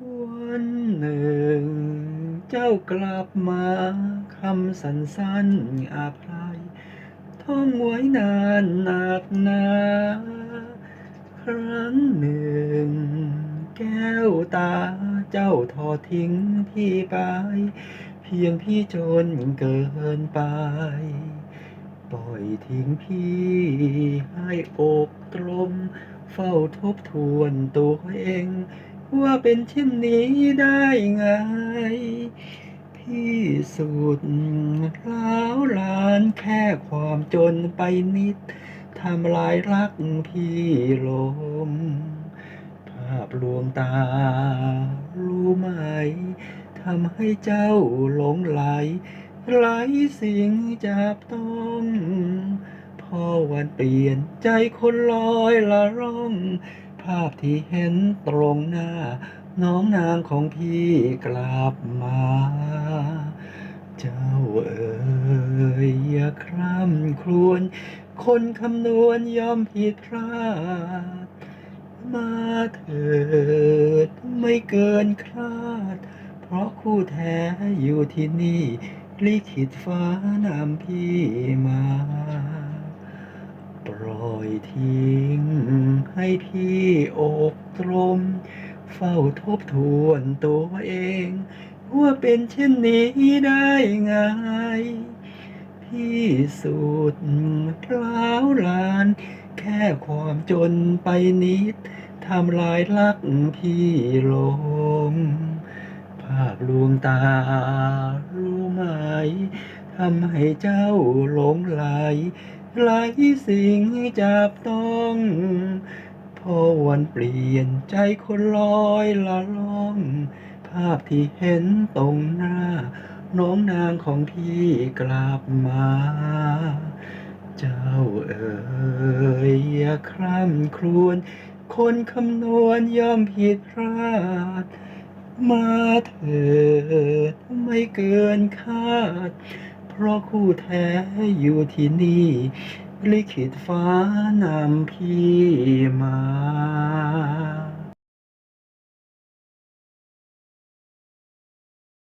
วันหนึ่ง เจ้ากลับมาคำสันสั้นๆอาภัยท่องไว้นานหนักหนาครั้งหนึ่ง แก้วตาเจ้าทอดทิ้งพี่ไป เพียงพี่จนเกินไป ปล่อยทิ้งพี่ให้อกตรมเฝ้าทบทวนตัวเอง ว่าเป็นเช่นนี้ได้ไง พี่สุดร้าวลานแค่ความจนไปนิดทำลายรักพี่ลม ภาพลวงตา รู้ไหมทำให้เจ้าหลงไหลไหลสิ่งจับต้องพอวันเปลี่ยนใจคนลอยละร่อง ภาพที่เห็นตรงหน้า น้องนางของพี่กลับมา เจ้าเอ๋ยอย่าคร่ำครวญคนคำนวณย่อมผิดพลาด มาเถิดไม่เกินคาด เพราะคู่แท้อยู่ที่นี่ลิขิตฟ้านำพี่มา ปล่อยทิ้ง ให้พี่อกตรม เฝ้าทบทวนตัวเอง ว่าเป็นเช่นนี้ได้ไง พี่สุดพล้าวลาน แค่ความจนไปนิดทำลายลักพี่ลง ภาพลวงตารู้ไหมทำให้เจ้าหลงไหล ไหลสิ่งจับต้องพอวันเปลี่ยนใจคนลอยละล่อง ภาพที่เห็นตรงหน้า น้องนางของพี่กลับมา เจ้าเอ๋ยอย่าคร่ำครวญคนคำนวณย่อมผิดพลาด มาเถิดไม่เกินคาด ราะคู่แท้อยู่ที่นี่ ลิขิตฟ้านำพี่มา